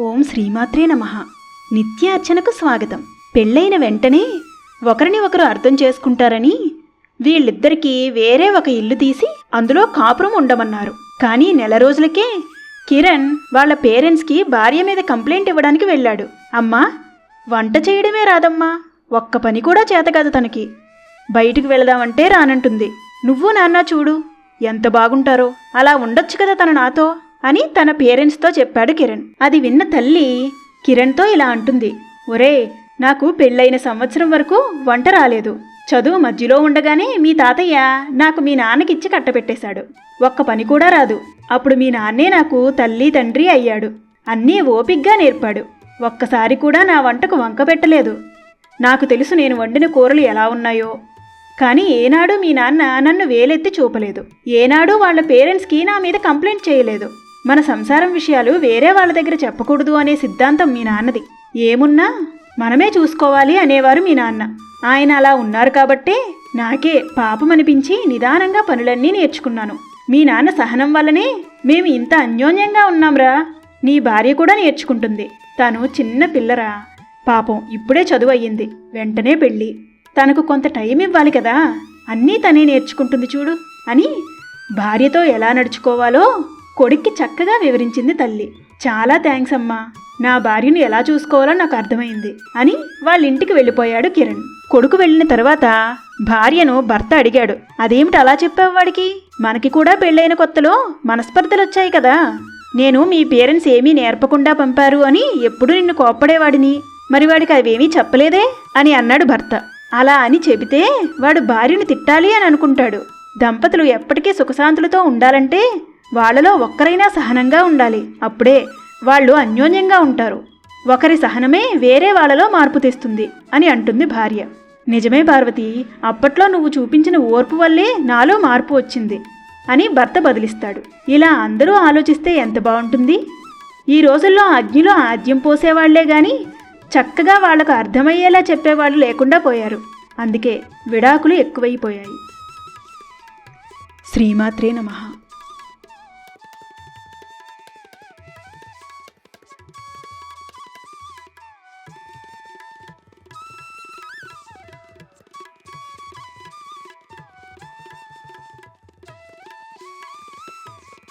ఓం శ్రీమాత్రే నమ. నిత్య అర్చనకు స్వాగతం. పెళ్ళైన వెంటనే ఒకరిని ఒకరు అర్థం చేసుకుంటారని వీళ్ళిద్దరికీ వేరే ఒక ఇల్లు తీసి అందులో కాపురం ఉండమన్నారు. కానీ నెల రోజులకే కిరణ్ వాళ్ళ పేరెంట్స్కి భార్య మీద కంప్లైంట్ ఇవ్వడానికి వెళ్ళాడు. అమ్మా వంట చేయడమే రాదమ్మా. ఒక్క పని కూడా చేతకాదు తనకి. బయటికి వెళదామంటే రానంటుంది. నువ్వు నాన్న చూడు ఎంత బాగుంటారో. అలా ఉండొచ్చు కదా తన నాతో. అని తన పేరెంట్స్తో చెప్పాడు కిరణ్. అది విన్న తల్లి కిరణ్తో ఇలా అంటుంది. ఒరే నాకు పెళ్ళైన సంవత్సరం వరకు వంట రాలేదు. చదువు మధ్యలో ఉండగానే మీ తాతయ్య నాకు మీ నాన్నకిచ్చి కట్టపెట్టేశాడు ఒక్క పని కూడా రాదు. అప్పుడు మీ నాన్నే నాకు తల్లి తండ్రి అయ్యాడు. అన్నీ ఓపిగ్గా నేర్పాడు. ఒక్కసారి కూడా నా వంటకు వంక పెట్టలేదు. నాకు తెలుసు నేను వండిన కూరలు ఎలా ఉన్నాయో. కానీ ఏనాడు మీ నాన్న నన్ను వేలెత్తి చూపలేదు. ఏనాడు వాళ్ళ పేరెంట్స్కి నా మీద కంప్లైంట్ చేయలేదు. మన సంసారం విషయాలు వేరే వాళ్ళ దగ్గర చెప్పకూడదు అనే సిద్ధాంతం మీ నాన్నది. ఏమున్నా మనమే చూసుకోవాలి అనేవారు మీ నాన్న. ఆయన అలా ఉన్నారు కాబట్టే నాకే పాపం అనిపించి నిదానంగా పనులన్నీ నేర్చుకున్నాను. మీ నాన్న సహనం వల్లనే మేము ఇంత అన్యోన్యంగా ఉన్నాంరా. నీ భార్య కూడా నేర్చుకుంటుంది. తను చిన్న పిల్లరా. పాపం ఇప్పుడే చదువు అయ్యింది. వెంటనే పెళ్ళి. తనకు కొంత టైం ఇవ్వాలి కదా. అన్నీ తనే నేర్చుకుంటుంది చూడు అని భార్యతో ఎలా నడుచుకోవాలో కొడుక్కి చక్కగా వివరించింది తల్లి. చాలా థ్యాంక్స్ అమ్మా. నా భార్యను ఎలా చూసుకోవాలో నాకు అర్థమైంది అని వాళ్ళ ఇంటికి వెళ్ళిపోయాడు కిరణ్. కొడుకు వెళ్ళిన తర్వాత భార్యను భర్త అడిగాడు. అదేమిటి అలా చెప్పావు వాడికి? మనకి కూడా పెళ్ళైన కొత్తలో మనస్పర్ధలు వచ్చాయి కదా. నేను మీ పేరెంట్స్ ఏమీ నేర్పకుండా పంపారు అని ఎప్పుడు నిన్ను కోప్పడేవాడిని. మరి వాడికి అవేమీ చెప్పలేదే? అని అన్నాడు భర్త. అలా అని చెబితే వాడు భార్యను తిట్టాలి అని అనుకుంటాడు. దంపతులు ఎప్పటికీ సుఖశాంతులతో ఉండాలంటే వాళ్ళలో ఒక్కరైనా సహనంగా ఉండాలి. అప్పుడే వాళ్ళు అన్యోన్యంగా ఉంటారు. ఒకరి సహనమే వేరే వాళ్ళలో మార్పు తెస్తుంది అని అంటుంది భార్య. నిజమే పార్వతి అప్పట్లో నువ్వు చూపించిన ఓర్పు వల్లే నాలో మార్పు వచ్చింది అని భర్త బదిలిస్తాడు. ఇలా అందరూ ఆలోచిస్తే ఎంత బాగుంటుంది? ఈ రోజుల్లో అగ్నిలో ఆద్యం పోసేవాళ్ళే గాని చక్కగా వాళ్ళకు అర్థమయ్యేలా చెప్పేవాళ్ళు లేకుండా పోయారు. అందుకే విడాకులు ఎక్కువైపోయాయి. శ్రీమాత్రే నమః.